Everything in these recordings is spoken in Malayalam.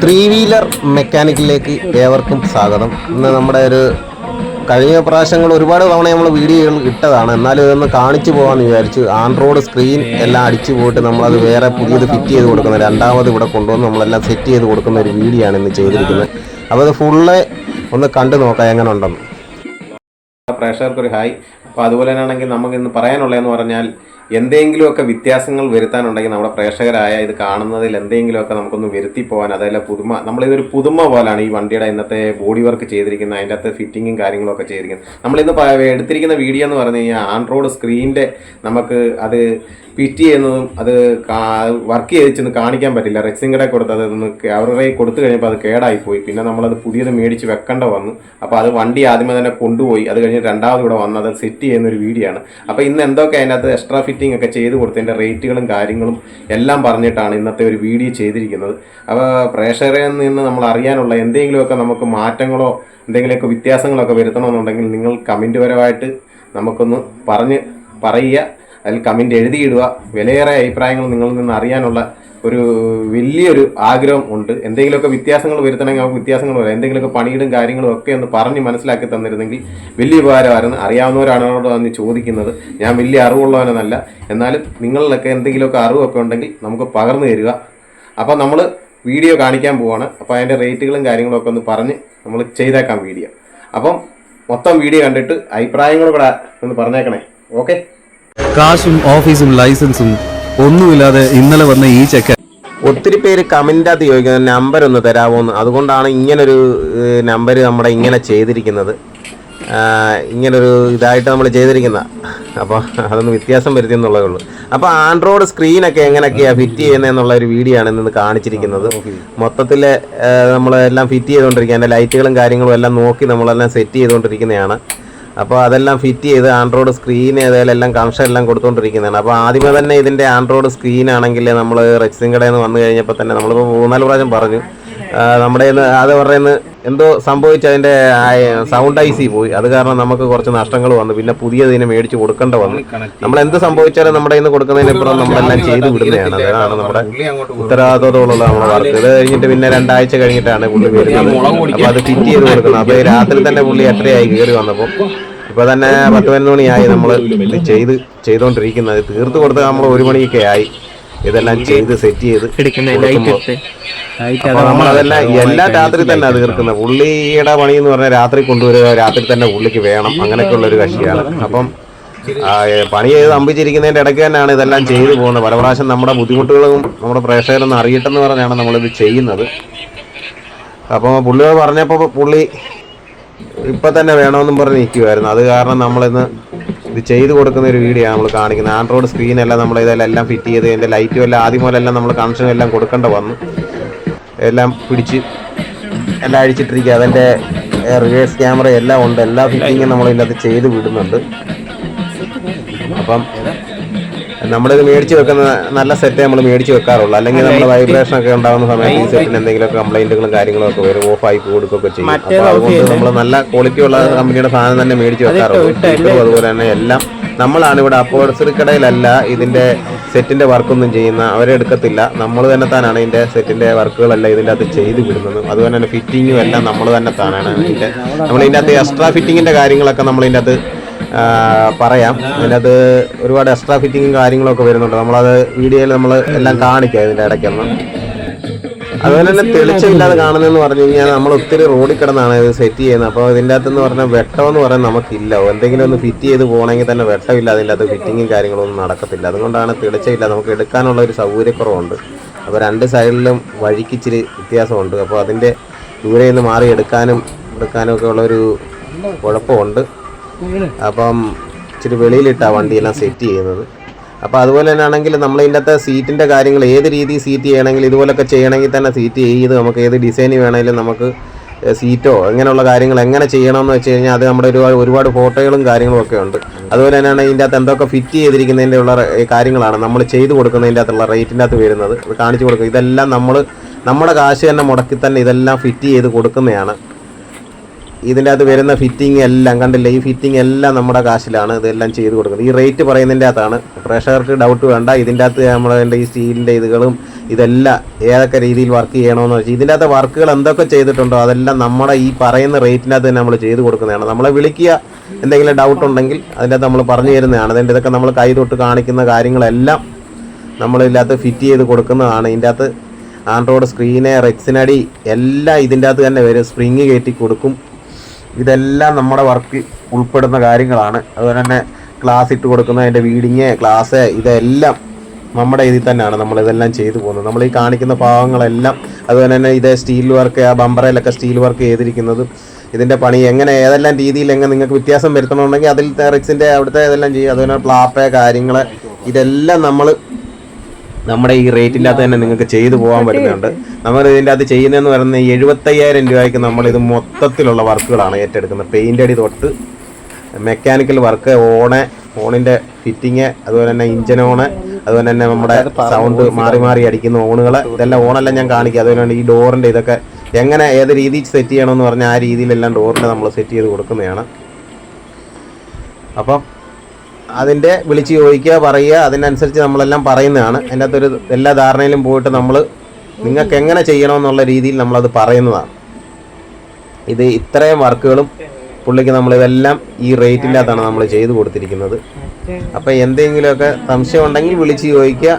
ത്രീ വീലർ മെക്കാനിക്കിലേക്ക് ഏവർക്കും സ്വാഗതം. ഇന്ന് നമ്മുടെ ഒരു കഴിഞ്ഞ പ്രാവശ്യങ്ങൾ ഒരുപാട് തവണ നമ്മൾ വീഡിയോകൾ ഇട്ടതാണ്. എന്നാലും ഇതൊന്ന് കാണിച്ചു പോകാമെന്ന് വിചാരിച്ചു ആൻഡ്രോയിഡ് സ്ക്രീൻ എല്ലാം അടിച്ചു പോയിട്ട് നമ്മളത് വേറെ പുതിയത് ഫിറ്റ് ചെയ്ത് കൊടുക്കുന്ന രണ്ടാമത് ഇവിടെ കൊണ്ടുവന്ന് നമ്മളെല്ലാം സെറ്റ് ചെയ്ത് കൊടുക്കുന്ന ഒരു വീഡിയോ ആണ് ഇന്ന് ചെയ്തിരിക്കുന്നത്. അപ്പോൾ അത് ഫുള്ള് ഒന്ന് കണ്ടു നോക്കാം എങ്ങനെ ഉണ്ടെന്ന് പ്രേക്ഷകർക്ക് ഒരു ഹായ്. അപ്പോൾ അതുപോലെ തന്നെയാണെങ്കിൽ നമുക്ക് ഇന്ന് പറയാനുള്ളതെന്ന് പറഞ്ഞാൽ എന്തെങ്കിലുമൊക്കെ വ്യത്യാസങ്ങൾ വരുത്താനുണ്ടെങ്കിൽ നമ്മുടെ പ്രേക്ഷകരായ ഇത് കാണുന്നതിൽ എന്തെങ്കിലുമൊക്കെ നമുക്കൊന്ന് വരുത്തി പോകാൻ അതല്ല പുതുമ നമ്മളിതൊരു പുതുമ പോലാണ് ഈ വണ്ടിയുടെ ഇന്നത്തെ ബോഡി വർക്ക് ചെയ്തിരിക്കുന്നത് അതിന്റെ അകത്ത് ഫിറ്റിങ്ങും കാര്യങ്ങളൊക്കെ ചെയ്തിരിക്കുന്നത്. നമ്മളിന്ന് എടുത്തിരിക്കുന്ന വീഡിയോ എന്ന് പറഞ്ഞു കഴിഞ്ഞാൽ ആൻഡ്രോയിഡ് സ്ക്രീനിന്റെ നമുക്ക് അത് ഫിറ്റ് ചെയ്യുന്നതും അത് വർക്ക് ചെയ്തിച്ചൊന്ന് കാണിക്കാൻ പറ്റില്ല. റെക്സിൻ കടയിൽ കൊടുത്ത് അതൊന്ന് അവരുടെ കൊടുത്തു കഴിഞ്ഞപ്പോൾ അത് കേടായിപ്പോയി. പിന്നെ നമ്മളത് പുതിയത് മേടിച്ച് വെക്കേണ്ട വന്നു. അപ്പോൾ അത് വണ്ടി ആദ്യമേ തന്നെ കൊണ്ടുപോയി. അത് കഴിഞ്ഞ് രണ്ടാമത് ഇവിടെ വന്നത് സെറ്റ് ചെയ്യുന്ന ഒരു വീഡിയോ ആണ്. അപ്പോൾ ഇന്ന് എന്തൊക്കെ അതിനകത്ത് എക്സ്ട്രാ ഫിറ്റിംഗ് ഒക്കെ ചെയ്ത് കൊടുത്തതിന്റെ റേറ്റുകളും കാര്യങ്ങളും എല്ലാം പറഞ്ഞിട്ടാണ് ഇന്നത്തെ ഒരു വീഡിയോ ചെയ്തിരിക്കുന്നത്. അപ്പോൾ പ്രേക്ഷകരിൽ നിന്ന് നമ്മൾ അറിയാനുള്ള എന്തെങ്കിലുമൊക്കെ നമുക്ക് മാറ്റങ്ങളോ എന്തെങ്കിലുമൊക്കെ വ്യത്യാസങ്ങളൊക്കെ വരുത്തണമെന്നുണ്ടെങ്കിൽ നിങ്ങൾ കമന്റ് പരമായിട്ട് നമുക്കൊന്ന് പറഞ്ഞ് പറയുക. അതിൽ കമന്റ് എഴുതിയിടുക. വിലയേറെ അഭിപ്രായങ്ങൾ നിങ്ങളിൽ നിന്ന് അറിയാനുള്ള ഒരു വലിയൊരു ആഗ്രഹം ഉണ്ട്. എന്തെങ്കിലുമൊക്കെ വ്യത്യാസങ്ങൾ വരുത്തണമെങ്കിൽ നമുക്ക് വ്യത്യാസങ്ങൾ വരാം. എന്തെങ്കിലുമൊക്കെ പണിയിടും കാര്യങ്ങളും ഒക്കെ ഒന്ന് പറഞ്ഞ് മനസ്സിലാക്കി തന്നിരുന്നെങ്കിൽ വലിയ ഉപകാരമായിരുന്നു. അറിയാവുന്നവരാണോട് വന്ന് ചോദിക്കുന്നത്. ഞാൻ വലിയ അറിവുള്ളവനെന്നല്ല. എന്നാലും നിങ്ങളിലൊക്കെ എന്തെങ്കിലുമൊക്കെ അറിവൊക്കെ ഉണ്ടെങ്കിൽ നമുക്ക് പകർന്നു തരിക. അപ്പോൾ നമ്മൾ വീഡിയോ കാണിക്കാൻ പോവാണ്. അപ്പോൾ അതിന്റെ റേറ്റുകളും കാര്യങ്ങളും ഒക്കെ ഒന്ന് പറഞ്ഞ് നമ്മൾ ചെയ്തേക്കാം വീഡിയോ. അപ്പം മൊത്തം വീഡിയോ കണ്ടിട്ട് അഭിപ്രായങ്ങളും കൂടെ ഒന്ന് പറഞ്ഞേക്കണേ. ഓക്കെ? കാശും ഓഫീസും ലൈസൻസും ഒന്നുമില്ലാതെ ഇന്നലെ വന്ന ഈ ചെക്കൻ ഒത്തിരി പേര് കമന്റകത്ത് ചോദിക്കുന്നത് നമ്പർ ഒന്ന് തരാമോ എന്ന് അതുകൊണ്ടാണ് ഇങ്ങനൊരു നമ്പർ നമ്മുടെ ഇങ്ങനെ ചെയ്തിരിക്കുന്നത്. ഇങ്ങനൊരു ഇതായിട്ട് നമ്മൾ ചെയ്തിരിക്കുന്ന. അപ്പോൾ അതൊന്ന് വ്യത്യാസം വരുത്തി എന്നുള്ളതേ ഉള്ളൂ. അപ്പോൾ ആൻഡ്രോയിഡ് സ്ക്രീനൊക്കെ എങ്ങനെയൊക്കെയാണ് ഫിറ്റ് ചെയ്യുന്നത് എന്നുള്ള ഒരു വീഡിയോ ആണ് ഇന്ന് കാണിച്ചിരിക്കുന്നത്. മൊത്തത്തിൽ നമ്മളെല്ലാം ഫിറ്റ് ചെയ്തുകൊണ്ടിരിക്കുക അതിന്റെ ലൈറ്റുകളും കാര്യങ്ങളും എല്ലാം നോക്കി നമ്മളെല്ലാം സെറ്റ് ചെയ്തുകൊണ്ടിരിക്കുന്നതാണ് അപ്പോൾ അതെല്ലാം ഫിറ്റ് ചെയ്ത് ആൻഡ്രോയിഡ് സ്ക്രീൻ ഏതായാലും എല്ലാം കണക്ഷൻ എല്ലാം കൊടുത്തുകൊണ്ടിരിക്കുന്നതാണ് അപ്പോൾ ആദ്യമേ തന്നെ ഇതിന്റെ ആൻഡ്രോയിഡ് സ്ക്രീൻ ആണെങ്കിൽ നമ്മൾ റെക്സിൻ കടയിൽ നിന്ന് വന്നു കഴിഞ്ഞപ്പോൾ തന്നെ നമ്മളിപ്പോൾ മൂന്നാൽ പ്രാവശ്യം പറഞ്ഞു. നമ്മുടെ അത് പറയുന്നത് എന്തോ സംഭവിച്ചു അതിന്റെ സൗണ്ട് ഐ സി പോയി. അത് കാരണം നമുക്ക് കുറച്ച് നഷ്ടങ്ങൾ വന്നു. പിന്നെ പുതിയതിനെ ഇതിനെ മേടിച്ച് കൊടുക്കേണ്ട വന്നു. നമ്മൾ എന്ത് സംഭവിച്ചാലും നമ്മുടെ ഇന്ന് കൊടുക്കുന്നതിനപ്പുറം നമ്മളെല്ലാം ചെയ്ത് വിടുന്നതാണ്. അതാണ് നമ്മുടെ ഉത്തരവാദിത്തോടുള്ള നമ്മുടെ വർക്ക് ഇത് കഴിഞ്ഞിട്ട് പിന്നെ രണ്ടാഴ്ച കഴിഞ്ഞിട്ടാണ് പുള്ളി വരുന്നത്. അപ്പോൾ അത് ഫിറ്റ് ചെയ്ത് കൊടുക്കുന്നത്. അപ്പോൾ രാത്രി തന്നെ പുള്ളി എത്രയായി കയറി വന്നപ്പോൾ ഇപ്പൊ തന്നെ പത്ത് പതിനൊന്ന് മണിയായി നമ്മൾ ചെയ്ത് ചെയ്തുകൊണ്ടിരിക്കുന്നത് തീർത്ത് കൊടുത്ത് നമ്മൾ ഒരു മണിയൊക്കെ ആയി. ഇതെല്ലാം ചെയ്ത് സെറ്റ് ചെയ്ത്. അപ്പൊ നമ്മളതെല്ലാം എല്ലാ രാത്രി തന്നെ അത് തീർക്കുന്നത്. പുള്ളിയുടെ പണി എന്ന് പറഞ്ഞാൽ രാത്രി കൊണ്ടുവരിക രാത്രി തന്നെ പുള്ളിക്ക് വേണം. അങ്ങനെയൊക്കെ ഉള്ള ഒരു കക്ഷിയാണ്. അപ്പം പണി ചെയ്ത് അമ്പിച്ചിരിക്കുന്നതിന്റെ ഇടയ്ക്ക് തന്നെയാണ് ഇതെല്ലാം ചെയ്തു പോകുന്നത്. പല പ്രാവശ്യം നമ്മുടെ ബുദ്ധിമുട്ടുകളും നമ്മുടെ പ്രേക്ഷകരൊന്നും അറിയട്ടെന്ന് പറഞ്ഞാണ് നമ്മളിത് ചെയ്യുന്നത്. അപ്പോൾ പുള്ളിയോട് പറഞ്ഞപ്പോൾ പുള്ളി ഇപ്പൊ തന്നെ വേണമെന്നും പറഞ്ഞ് നിൽക്കുമായിരുന്നു അത് കാരണം നമ്മളിന്ന് ഇത് ചെയ്ത് കൊടുക്കുന്ന ഒരു വീഡിയോ നമ്മൾ കാണിക്കുന്നത്. ആൻഡ്രോയിഡ് സ്ക്രീനെല്ലാം നമ്മൾ ഇതെല്ലാം ഫിറ്റ് ചെയ്ത് അതിന്റെ ലൈറ്റും എല്ലാം ആദ്യം പോലെല്ലാം നമ്മൾ കണക്ഷനും എല്ലാം കൊടുക്കേണ്ട വന്നു. എല്ലാം പിടിച്ച് എല്ലാം അഴിച്ചിട്ടിരിക്കുക. അതിന്റെ റിവേഴ്സ് ക്യാമറ എല്ലാം ഉണ്ട്. എല്ലാ ഫിറ്റിങ്ങും നമ്മൾ ഇതിനകത്ത് ചെയ്ത് വിടുന്നുണ്ട്. അപ്പം നമ്മളിത് മേടിച്ച് വെക്കുന്ന നല്ല സെറ്റ് നമ്മൾ മേടിച്ച് വെക്കാറുള്ളൂ. അല്ലെങ്കിൽ നമ്മൾ വൈബ്രേഷൻ ഒക്കെ ഉണ്ടാകുന്ന സമയത്ത് ഈ സെറ്റിന് എന്തെങ്കിലുമൊക്കെ കംപ്ലൈന്റുകളും കാര്യങ്ങളും ഒക്കെ വരും. ഓഫ് ആയി കൊടുക്കുകയൊക്കെ ചെയ്യും. അപ്പോൾ അതുകൊണ്ട് നമ്മൾ നല്ല ക്വാളിറ്റി ഉള്ള കമ്പനിയുടെ സാധനം തന്നെ മേടിച്ച് വെക്കാറുള്ളൂ. അതുപോലെ തന്നെ എല്ലാം നമ്മളാണ് ഇവിടെ അപ്പോഴ്സറി കടയിലല്ല ഇതിന്റെ സെറ്റിന്റെ വർക്കൊന്നും ചെയ്യുന്ന. അവരെ അവരെടുക്കത്തില്ല നമ്മൾ തന്നെ താനാണ് ഇതിന്റെ സെറ്റിന്റെ വർക്കുകളെല്ലാം ഇതിന്റെ അകത്ത് ചെയ്ത് വിടുന്നത്. അതുപോലെ തന്നെ ഫിറ്റിങ്ങും എല്ലാം നമ്മൾ തന്നെ താനാണ് ഇതിന്റെ. നമ്മൾ ഇതിന്റെ അകത്ത് എക്സ്ട്രാ ഫിറ്റിങ്ങിന്റെ കാര്യങ്ങളൊക്കെ നമ്മൾ ഇതിന്റെ അകത്ത് പറയാം. അതിനകത്ത് ഒരുപാട് എക്സ്ട്രാ ഫിറ്റിങ്ങും കാര്യങ്ങളൊക്കെ വരുന്നുണ്ട്. നമ്മളത് വീഡിയോയിൽ നമ്മൾ എല്ലാം കാണിക്കുക ഇതിന്റെ ഇടയ്ക്കൊന്ന്. അതുപോലെ തന്നെ തെളിച്ചമില്ലാതെ കാണുന്നതെന്ന് പറഞ്ഞു കഴിഞ്ഞാൽ നമ്മൾ ഒത്തിരി റോഡിൽ കിടന്നാണ് ഇത് സെറ്റ് ചെയ്യുന്നത്. അപ്പോൾ ഇതിന്റെ അകത്തെന്ന് പറഞ്ഞാൽ വെട്ടമെന്ന് പറയാൻ നമുക്കില്ല. എന്തെങ്കിലും ഒന്ന് ഫിറ്റ് ചെയ്ത് പോകണമെങ്കിൽ തന്നെ വെട്ടമില്ല. അതിന്റെ അകത്ത് ഫിറ്റിങ്ങും കാര്യങ്ങളൊന്നും നടക്കത്തില്ല. അതുകൊണ്ടാണ് തെളിച്ചമില്ല. നമുക്ക് എടുക്കാനുള്ള ഒരു സൗകര്യക്കുറവുണ്ട്. അപ്പോൾ രണ്ട് സൈഡിലും വഴിക്ക് ഇച്ചിരി വ്യത്യാസമുണ്ട്. അപ്പോൾ അതിന്റെ ദൂരെ നിന്ന് മാറി എടുക്കാനും എടുക്കാനും ഒക്കെ ഉള്ളൊരു കുഴപ്പമുണ്ട്. അപ്പം ഇച്ചിരി വെളിയിലിട്ടാണ് വണ്ടിയെല്ലാം സെറ്റ് ചെയ്യുന്നത്. അപ്പോൾ അതുപോലെ തന്നെ ആണെങ്കിൽ നമ്മൾ ഇതിന്റെ അകത്ത് സീറ്റിന്റെ കാര്യങ്ങൾ ഏത് രീതിയിൽ സീറ്റ് ചെയ്യണമെങ്കിൽ ഇതുപോലൊക്കെ ചെയ്യണമെങ്കിൽ തന്നെ സീറ്റ് ചെയ്ത് നമുക്ക് ഏത് ഡിസൈൻ വേണമെങ്കിലും നമുക്ക് സീറ്റോ അങ്ങനെയുള്ള കാര്യങ്ങൾ എങ്ങനെ ചെയ്യണമെന്ന് വെച്ച് കഴിഞ്ഞാൽ അത് നമ്മുടെ ഒരുപാട് ഒരുപാട് ഫോട്ടോകളും കാര്യങ്ങളും ഒക്കെ ഉണ്ട്. അതുപോലെ തന്നെയാണ് ഇതിന്റെ അകത്ത് എന്തൊക്കെ ഫിറ്റ് ചെയ്തിരിക്കുന്നതിന്റെ ഉള്ള കാര്യങ്ങളാണ് നമ്മൾ ചെയ്ത് കൊടുക്കുന്നതിന്റെ അകത്തുള്ള റേറ്റിന്റെ അകത്ത് വരുന്നത്. കാണിച്ചു കൊടുക്കുക ഇതെല്ലാം നമ്മൾ നമ്മുടെ കാശ് തന്നെ മുടക്കി തന്നെ ഇതെല്ലാം ഫിറ്റ് ചെയ്ത് കൊടുക്കുന്നതാണ്. ഇതിന്റെ അകത്ത് വരുന്ന ഫിറ്റിംഗ് എല്ലാം കണ്ടില്ല? ഈ ഫിറ്റിംഗ് എല്ലാം നമ്മുടെ കാശിലാണ് ഇതെല്ലാം ചെയ്ത് കൊടുക്കുന്നത്. ഈ റേറ്റ് പറയുന്നതിന്റെ അകത്താണ്. പ്രഷർക്ക് ഡൗട്ട് വേണ്ട. ഇതിന്റെ അകത്ത് നമ്മളതിന്റെ ഈ സ്റ്റീലിന്റെ ഇതുകളും ഇതെല്ലാം ഏതൊക്കെ രീതിയിൽ വർക്ക് ചെയ്യണമെന്ന് വെച്ചാൽ ഇതിന്റെ അകത്ത് വർക്കുകൾ എന്തൊക്കെ ചെയ്തിട്ടുണ്ടോ അതെല്ലാം നമ്മുടെ ഈ പറയുന്ന റേറ്റിന്റെ അകത്ത് തന്നെ നമ്മൾ ചെയ്ത് കൊടുക്കുന്നതാണ്. നമ്മളെ വിളിക്കുക എന്തെങ്കിലും ഡൗട്ട് ഉണ്ടെങ്കിൽ അതിന്റെ അകത്ത് നമ്മൾ പറഞ്ഞു തരുന്നതാണ്. അതിന്റെ ഇതൊക്കെ നമ്മൾ കൈ തൊട്ട് കാണിക്കുന്ന കാര്യങ്ങളെല്ലാം നമ്മളില്ലാത്ത ഫിറ്റ് ചെയ്ത് കൊടുക്കുന്നതാണ്. ഇതിന്റെ അകത്ത് ആൻഡ്രോയിഡ് സ്ക്രീന് റെക്സിനടി എല്ലാം ഇതിന്റെ അകത്ത് തന്നെ വരും. സ്പ്രിങ് കയറ്റി കൊടുക്കും. ഇതെല്ലാം നമ്മുടെ വർക്ക് ഉൾപ്പെടുന്ന കാര്യങ്ങളാണ്. അതുപോലെ തന്നെ ക്ലാസ് ഇട്ട് കൊടുക്കുന്ന അതിന്റെ വീഡിങ് ക്ലാസ് ഇതെല്ലാം നമ്മുടെ ഇതിൽ തന്നെയാണ് നമ്മൾ ഇതെല്ലാം ചെയ്തു പോകുന്നത്. നമ്മൾ ഈ കാണിക്കുന്ന ഭാഗങ്ങളെല്ലാം അതുപോലെ തന്നെ ഇത് സ്റ്റീൽ വർക്ക് ആ ബമ്പറയിലൊക്കെ സ്റ്റീൽ വർക്ക് ചെയ്തിരിക്കുന്നതും. ഇതിന്റെ പണി എങ്ങനെ ഏതെല്ലാം രീതിയിൽ എങ്ങനെ നിങ്ങൾക്ക് വ്യത്യാസം വരുത്തണമെന്നുണ്ടെങ്കിൽ അതിൽ തെറിക്സിന്റെ അവിടുത്തെ ഇതെല്ലാം ചെയ്യും അതുപോലെ പ്ലാപ്പ് കാര്യങ്ങൾ ഇതെല്ലാം നമ്മൾ നമ്മുടെ ഈ റേറ്റിന്റെ അകത്ത് തന്നെ നിങ്ങൾക്ക് ചെയ്തു പോകാൻ പറ്റുന്നുണ്ട്. നമ്മൾ ഇതിന്റെ അകത്ത് ചെയ്യുന്നതെന്ന് പറയുന്നത് എഴുപത്തയ്യായിരം രൂപയ്ക്ക് നമ്മൾ ഇത് മൊത്തത്തിലുള്ള വർക്കുകളാണ് ഏറ്റെടുക്കുന്നത്. പെയിന്റ് അടി തൊട്ട് മെക്കാനിക്കൽ വർക്ക് ഓണെ ഓണിന്റെ ഫിറ്റിങ് അതുപോലെ തന്നെ ഇഞ്ചൻ ഓണ് അതുപോലെ തന്നെ നമ്മുടെ സൗണ്ട് മാറി മാറി അടിക്കുന്ന ഓണുകൾ. ഇതെല്ലാം ഓണെല്ലാം ഞാൻ കാണിക്കുക അതുപോലെ തന്നെ ഈ ഡോറിന്റെ ഇതൊക്കെ എങ്ങനെ ഏത് രീതിയിൽ സെറ്റ് ചെയ്യണമെന്ന് പറഞ്ഞാൽ ആ രീതിയിലെല്ലാം ഡോറിന്റെ നമ്മൾ സെറ്റ് ചെയ്ത് കൊടുക്കുന്നതാണ്. അപ്പം അതിന്റെ വിളിച്ച് ചോദിക്കുക പറയുക അതിനനുസരിച്ച് നമ്മളെല്ലാം പറയുന്നതാണ്. അതിന്റെ അകത്തൊരു എല്ലാ ധാരണയിലും പോയിട്ട് നമ്മൾ നിങ്ങൾക്ക് എങ്ങനെ ചെയ്യണമെന്നുള്ള രീതിയിൽ നമ്മളത് പറയുന്നതാണ്. ഇത് ഇത്രയും വർക്കുകളും പുള്ളിക്ക് നമ്മളിതെല്ലാം ഈ റേറ്റിന്റെ അകത്താണ് നമ്മൾ ചെയ്തു കൊടുത്തിരിക്കുന്നത്. അപ്പോൾ എന്തെങ്കിലുമൊക്കെ സംശയം ഉണ്ടെങ്കിൽ വിളിച്ച് ചോദിക്കുക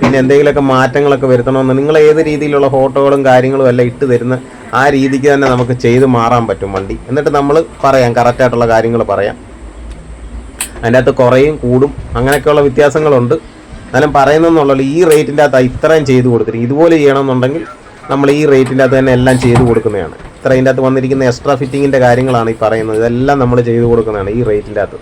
പിന്നെ എന്തെങ്കിലുമൊക്കെ മാറ്റങ്ങളൊക്കെ വരുത്തണമെന്ന് നിങ്ങൾ ഏത് രീതിയിലുള്ള ഫോട്ടോകളും കാര്യങ്ങളും എല്ലാം ഇട്ട് തരുന്ന ആ രീതിക്ക് തന്നെ നമുക്ക് ചെയ്ത് മാറാൻ പറ്റും വണ്ടി. എന്നിട്ട് നമ്മൾ പറയാം കറക്റ്റായിട്ടുള്ള കാര്യങ്ങൾ പറയാം. അതിന്റെ അകത്ത് കുറയും കൂടും അങ്ങനെയൊക്കെയുള്ള വ്യത്യാസങ്ങളുണ്ട്. എന്നാലും പറയുന്നതെന്നുള്ളത് ഈ റേറ്റിന്റെ അകത്ത് ഇത്രയും ചെയ്ത് കൊടുത്തിട്ട് ഇതുപോലെ ചെയ്യണമെന്നുണ്ടെങ്കിൽ നമ്മൾ ഈ റേറ്റിന്റെ അകത്ത് തന്നെ എല്ലാം ചെയ്ത് കൊടുക്കുന്നതാണ്. ഇത്ര ഇതിന്റെ അകത്ത് വന്നിരിക്കുന്ന എക്സ്ട്രാ ഫിറ്റിങ്ങിന്റെ കാര്യങ്ങളാണ് ഈ പറയുന്നത്. ഇതെല്ലാം നമ്മൾ ചെയ്ത് കൊടുക്കുന്നതാണ് ഈ റേറ്റിന്റെ അകത്ത്.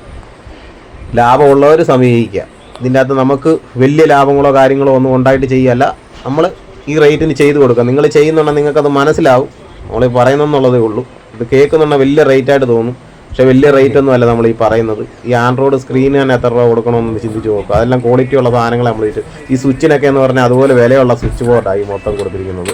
ലാഭമുള്ളവർ സമീപിക്കുക. ഇതിന്റെ അകത്ത് നമുക്ക് വലിയ ലാഭങ്ങളോ കാര്യങ്ങളോ ഒന്നും ഉണ്ടായിട്ട് ചെയ്യല്ല. നമ്മൾ ഈ റേറ്റിന് ചെയ്ത് കൊടുക്കുക. നിങ്ങൾ ചെയ്യുന്നുണ്ടെങ്കിൽ നിങ്ങൾക്കത് മനസ്സിലാവും. നമ്മൾ പറയുന്നതെന്നുള്ളതേ ഉള്ളൂ. ഇത് കേൾക്കുന്നുണ്ടെങ്കിൽ വലിയ റേറ്റായിട്ട് തോന്നും. പക്ഷെ വലിയ റേറ്റ് ഒന്നും അല്ല നമ്മൾ ഈ പറയുന്നത്. ഈ ആൻഡ്രോയിഡ് സ്ക്രീന് തന്നെ എത്ര രൂപ കൊടുക്കണമെന്ന് ചിന്തിച്ച് നോക്കുക അതെല്ലാം ക്വാളിറ്റി ഉള്ള സാധനങ്ങൾ നമ്മൾ ഈ സ്വിച്ചിനൊക്കെ എന്ന് പറഞ്ഞാൽ അതുപോലെ വിലയുള്ള സ്വിച്ച് ബോർഡായി മൊത്തം കൊടുത്തിരിക്കുന്നത്.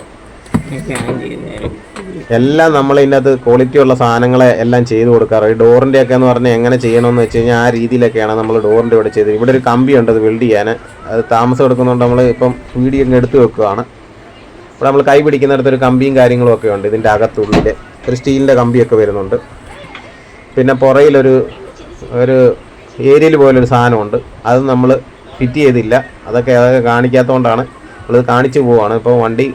എല്ലാം നമ്മൾ ഇതിനകത്ത് ക്വാളിറ്റി ഉള്ള സാധനങ്ങളെ എല്ലാം ചെയ്ത് കൊടുക്കാറ്. ഈ ഡോറിന്റെ ഒക്കെ എന്ന് പറഞ്ഞാൽ എങ്ങനെ ചെയ്യണമെന്ന് വെച്ച് കഴിഞ്ഞാൽ ആ രീതിയിലൊക്കെയാണ് നമ്മൾ ഡോറിന്റെ ഇവിടെ ചെയ്തത്. ഇവിടെ ഒരു കമ്പി ഉണ്ട് അത് വെൽഡ് ചെയ്യാൻ. അത് താമസം എടുക്കുന്നതുകൊണ്ട് നമ്മൾ ഇപ്പം വീഡിയോ എടുത്ത് വെക്കുകയാണ് ഇവിടെ നമ്മൾ കൈ പിടിക്കുന്നിടത്ത് ഒരു കമ്പിയും കാര്യങ്ങളും ഒക്കെ ഉണ്ട് ഇതിന്റെ അകത്തുള്ളിൽ ഒരു സ്റ്റീലിന്റെ കമ്പിയൊക്കെ വരുന്നുണ്ട്. പിന്നെ പുറയിലൊരു ഒരു ഏരിയൽ പോലൊരു സാധനമുണ്ട്. അത് നമ്മൾ ഫിറ്റ് ചെയ്തില്ല. അതൊക്കെ അതൊക്കെ കാണിക്കാത്തതുകൊണ്ടാണ് നമ്മളിത് കാണിച്ചു പോവാണ്. ഇപ്പോൾ വണ്ടി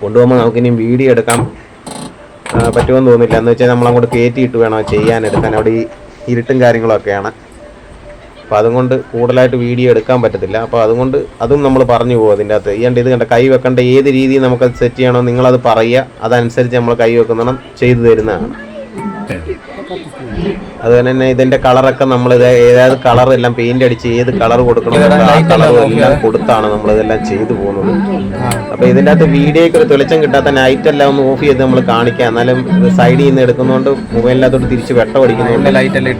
കൊണ്ടുപോകുമ്പോൾ നമുക്കിനി വീഡിയോ എടുക്കാൻ പറ്റുമെന്ന് തോന്നില്ല എന്ന് വെച്ചാൽ നമ്മളങ്ങോട്ട് കയറ്റിയിട്ട് വേണം ചെയ്യാൻ എടുക്കാൻ. അവിടെ ഈ ഇരുട്ടും കാര്യങ്ങളൊക്കെയാണ്. അപ്പോൾ അതുകൊണ്ട് കൂടുതലായിട്ട് വീഡിയോ എടുക്കാൻ പറ്റത്തില്ല. അപ്പോൾ അതുകൊണ്ട് അതും നമ്മൾ പറഞ്ഞു പോകും അതിന്റെ അകത്ത്. ഈ ഇത് കണ്ട കൈ വെക്കേണ്ട ഏത് രീതിയിൽ നമുക്കത് സെറ്റ് ചെയ്യണോ നിങ്ങളത് പറയുക. അതനുസരിച്ച് നമ്മൾ കൈ വെക്കുന്നണം ചെയ്തു തരുന്നതാണ്. അതുപോലെ തന്നെ ഇതിന്റെ കളറൊക്കെ നമ്മൾ ഇത് ഏതായത് കളർ എല്ലാം പെയിന്റ് അടിച്ച് ഏത് കളർ കൊടുക്കണം ആ കളർ എല്ലാം കൊടുത്താണ് നമ്മൾ ഇതെല്ലാം ചെയ്തു പോകുന്നത്. അപ്പൊ ഇതിന്റെ അകത്ത് വീഡിയോയ്ക്ക് ഒരു തെളിച്ചം കിട്ടാത്ത നൈറ്റ് എല്ലാം ഒന്ന് ഓഫ് ചെയ്ത് നമ്മൾ കാണിക്കാം. എന്നാലും സൈഡിൽ നിന്ന് എടുക്കുന്നതുകൊണ്ട് മൊബൈലിനകത്തോട്ട് തിരിച്ച് വെട്ടം അടിക്കുന്നുണ്ട്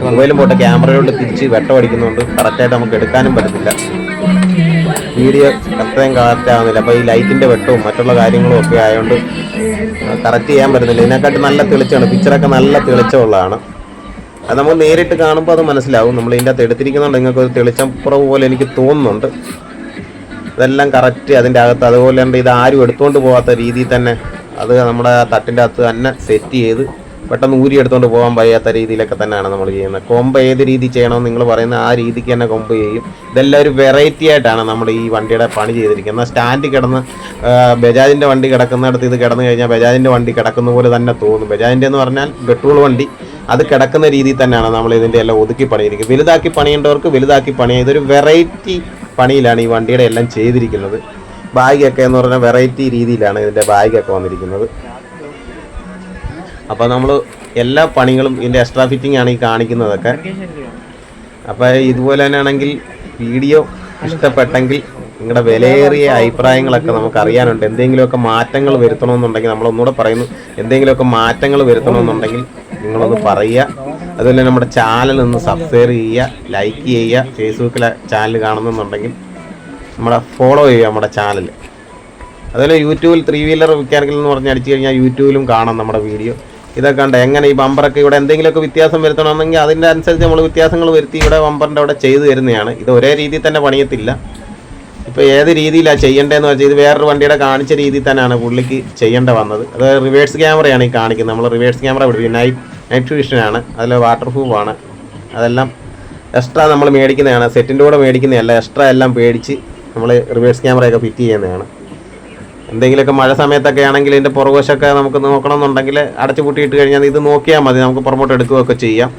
മൊബൈലും പോട്ടെ ക്യാമറയിലോട്ട് തിരിച്ച് വെട്ടം അടിക്കുന്നുണ്ട് കറക്റ്റായിട്ട് നമുക്ക് എടുക്കാനും പറ്റത്തില്ല. വീഡിയോ അത്രയും കറക്റ്റ് അപ്പോൾ ഈ ലൈറ്റിന്റെ വെട്ടവും മറ്റുള്ള കാര്യങ്ങളും ഒക്കെ ആയതുകൊണ്ട് കറക്റ്റ് ചെയ്യാൻ പറ്റുന്നില്ല. ഇതിനെക്കാട്ടി നല്ല തെളിച്ചമാണ്. പിക്ചറൊക്കെ നല്ല തെളിച്ചമുള്ളതാണ്. അത് നമ്മൾ നേരിട്ട് കാണുമ്പോൾ അത് മനസ്സിലാവും. നമ്മൾ ഇതിന്റെ അകത്ത് എടുത്തിരിക്കുന്നുണ്ട് നിങ്ങൾക്ക് ഒരു തെളിച്ചം കുറവ് പോലെ എനിക്ക് തോന്നുന്നുണ്ട്. ഇതെല്ലാം കറക്റ്റ് അതിന്റെ അകത്ത്. അതുപോലെ ഉണ്ട് ഇത് ആരും എടുത്തുകൊണ്ട് പോകാത്ത രീതിയിൽ തന്നെ അത് നമ്മുടെ തട്ടിന്റെ അകത്ത് തന്നെ സെറ്റ് ചെയ്ത് പെട്ടെന്ന് ഊരി എടുത്തുകൊണ്ട് പോകാൻ വയ്യാത്ത രീതിയിലൊക്കെ തന്നെയാണ് നമ്മൾ ചെയ്യുന്നത്. കൊമ്പ് ഏത് രീതി ചെയ്യണമെന്ന് നിങ്ങൾ പറയുന്ന ആ രീതിക്ക് തന്നെ കൊമ്പ് ചെയ്യും. ഇതെല്ലാം ഒരു വെറൈറ്റി ആയിട്ടാണ് നമ്മൾ ഈ വണ്ടിയുടെ പണി ചെയ്തിരിക്കുന്നത്. സ്റ്റാൻഡ് കിടന്ന് ബജാജിന്റെ വണ്ടി കിടക്കുന്നിടത്ത് ഇത് കിടന്നു കഴിഞ്ഞാൽ ബജാജിന്റെ വണ്ടി കിടക്കുന്ന പോലെ തന്നെ തോന്നും. ബജാജിന്റെ എന്ന് പറഞ്ഞാൽ പെട്രോൾ വണ്ടി. അത് കിടക്കുന്ന രീതിയിൽ തന്നെയാണ് നമ്മൾ ഇതിന്റെ എല്ലാം ഒതുക്കി പണിയിരിക്കുന്നത്. വലുതാക്കി പണിയേണ്ടവർക്ക് വലുതാക്കി പണി ഇതൊരു വെറൈറ്റി പണിയിലാണ് ഈ വണ്ടിയുടെ എല്ലാം ചെയ്തിരിക്കുന്നത്. ബാഗൊക്കെ എന്ന് പറഞ്ഞാൽ വെറൈറ്റി രീതിയിലാണ് ഇതിന്റെ ബാഗൊക്കെ വന്നിരിക്കുന്നത്. അപ്പോൾ നമ്മൾ എല്ലാ പണികളും ഇതിന്റെ എക്സ്ട്രാ ഫിറ്റിംഗ് ആണ് ഈ കാണിക്കുന്നതൊക്കെ. അപ്പോൾ ഇതുപോലെ തന്നെ ആണെങ്കിൽ വീഡിയോ ഇഷ്ടപ്പെട്ടെങ്കിൽ നിങ്ങളുടെ വിലയേറിയ അഭിപ്രായങ്ങളൊക്കെ നമുക്ക് അറിയാനുണ്ട്. എന്തെങ്കിലുമൊക്കെ മാറ്റങ്ങൾ വരുത്തണമെന്നുണ്ടെങ്കിൽ നമ്മളൊന്നുകൂടെ പറയുന്നു. എന്തെങ്കിലുമൊക്കെ മാറ്റങ്ങൾ വരുത്തണമെന്നുണ്ടെങ്കിൽ നിങ്ങളൊന്ന് പറയുക. അതുപോലെ നമ്മുടെ ചാനൽ ഒന്ന് സബ്സ്ക്രൈബ് ചെയ്യുക ലൈക്ക് ചെയ്യുക. ഫേസ്ബുക്കിലെ ചാനൽ കാണുന്നുണ്ടെങ്കിൽ നമ്മുടെ ഫോളോ ചെയ്യുക നമ്മുടെ ചാനൽ അതുപോലെ യൂട്യൂബിൽ ത്രീ വീലർ മെക്കാനിക്കൽ എന്ന് പറഞ്ഞ് അടിച്ചു കഴിഞ്ഞാൽ യൂട്യൂബിലും കാണാം നമ്മുടെ വീഡിയോ ഇതൊക്കെ ഉണ്ട് എങ്ങനെ ഈ ബമ്പറൊക്കെ ഇവിടെ എന്തെങ്കിലുമൊക്കെ വ്യത്യാസം വരുത്തണമെന്നെങ്കിൽ അതിന്റെ അനുസരിച്ച് നമ്മൾ വ്യത്യാസങ്ങൾ വരുത്തി ഇവിടെ ബമ്പറിന്റെ അവിടെ ചെയ്തു തരുന്നതാണ്. ഇത് ഒരേ രീതിയിൽ തന്നെ പണിയത്തില്ല. ഇപ്പോൾ ഏത് രീതിയിലാണ് ചെയ്യേണ്ടതെന്ന് വെച്ചാൽ ഇത് വേറൊരു വണ്ടിയുടെ കാണിച്ച രീതിയിൽ തന്നെയാണ് പുള്ളിക്ക് ചെയ്യേണ്ട വന്നത്. അത് റിവേഴ്സ് ക്യാമറയാണ് ഈ കാണിക്കുന്നത്. നമ്മൾ റിവേഴ്സ് ക്യാമറ പിടിപ്പിക്കും. നൈറ്റ് നൈറ്റ് വിഷനാണ് അതിൽ വാട്ടർ പ്രൂഫാണ് അതെല്ലാം എക്സ്ട്രാ നമ്മൾ മേടിക്കുന്നതാണ്. സെറ്റിന്റെ കൂടെ മേടിക്കുന്നതല്ല. എക്സ്ട്രാ എല്ലാം പേടിച്ച് നമ്മൾ റിവേഴ്സ് ക്യാമറയൊക്കെ ഫിറ്റ് ചെയ്യുന്നതാണ്. എന്തെങ്കിലുമൊക്കെ മഴ സമയത്തൊക്കെ ആണെങ്കിൽ ഇതിന്റെ പുറകുവശമൊക്കെ നമുക്ക് നോക്കണമെന്നുണ്ടെങ്കിൽ അടച്ചു പൂട്ടിയിട്ട് കഴിഞ്ഞാൽ ഇത് നോക്കിയാൽ മതി. നമുക്ക് പുറമോട്ട് എടുക്കുകയൊക്കെ ചെയ്യാം.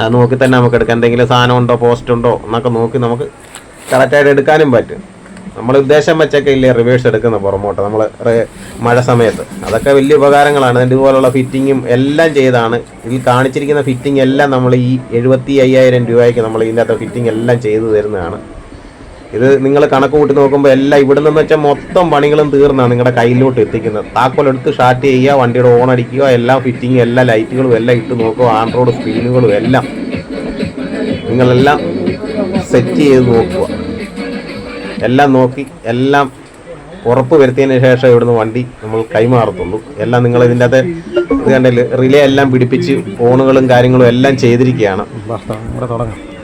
അത് നോക്കി തന്നെ നമുക്ക് എടുക്കാം. എന്തെങ്കിലും സാധനം ഉണ്ടോ പോസ്റ്റ് ഉണ്ടോ എന്നൊക്കെ നോക്കി നമുക്ക് കറക്റ്റായിട്ട് എടുക്കാനും പറ്റും. നമ്മൾ ഉദ്ദേശം വെച്ചൊക്കെ ഇല്ലേ റിവേഴ്സ് എടുക്കുന്ന പുറമോട്ട്. നമ്മൾ മഴ സമയത്ത്. അതൊക്കെ വലിയ ഉപകാരങ്ങളാണ്. അതിന്റെ ഇതുപോലുള്ള ഫിറ്റിങ്ങും എല്ലാം ചെയ്താണ്. ഇതിൽ കാണിച്ചിരിക്കുന്ന ഫിറ്റിംഗ് എല്ലാം നമ്മൾ ഈ എഴുപത്തി അയ്യായിരം രൂപയ്ക്ക് നമ്മൾ ഇതിന്റെ അകത്ത് ഫിറ്റിംഗ് എല്ലാം ചെയ്തു തരുന്നതാണ്. ഇത് നിങ്ങൾ കണക്ക് കൂട്ടി നോക്കുമ്പോൾ എല്ലാം ഇവിടെ നിന്ന് വെച്ചാൽ മൊത്തം പണികളും തീർന്നാണ് നിങ്ങളുടെ കയ്യിലോട്ട് എത്തിക്കുന്നത്. താക്കോൽ എടുത്ത് സ്റ്റാർട്ട് ചെയ്യുക വണ്ടിയുടെ ഓൺ അടിക്കുക എല്ലാം ഫിറ്റിങ്ങും എല്ലാ ലൈറ്റുകളും എല്ലാം ഇട്ട് നോക്കുക ആൻഡ്രോയിഡ് സ്ക്രീനുകളും എല്ലാം. നിങ്ങളെല്ലാം സെറ്റ് ചെയ്ത് നോക്കുക. എല്ലാം നോക്കി എല്ലാം ഉറപ്പ് വരുത്തിയതിന് ശേഷം ഇവിടുന്ന് വണ്ടി നമ്മൾ കൈമാറത്തുള്ളൂ. എല്ലാം നിങ്ങൾ ഇതിന്റെ അകത്ത് ഇത് കണ്ടല്ലേ റിലേ എല്ലാം പിടിപ്പിച്ച് ഫോണുകളും കാര്യങ്ങളും എല്ലാം ചെയ്തിരിക്കുകയാണ്.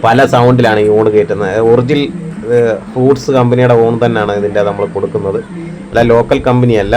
പല സൗണ്ടിലാണ് ഈ ഓണ് കയറ്റുന്നത് ഒറിജിനൽ ഫ്രൂട്ട്സ് കമ്പനിയുടെ ഓൺ തന്നെയാണ് ഇതിന്റെ നമ്മൾ കൊടുക്കുന്നത്. അല്ല ലോക്കൽ കമ്പനിയല്ല